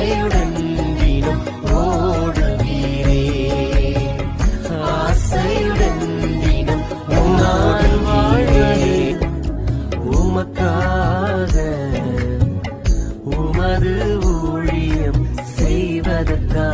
ஆசையுடன் வீணும் ஓடுவீரே ஆசையுடன் வீணும் உன்னால் வாழ்வே. உமது ஊழியம் செய்வதற்காக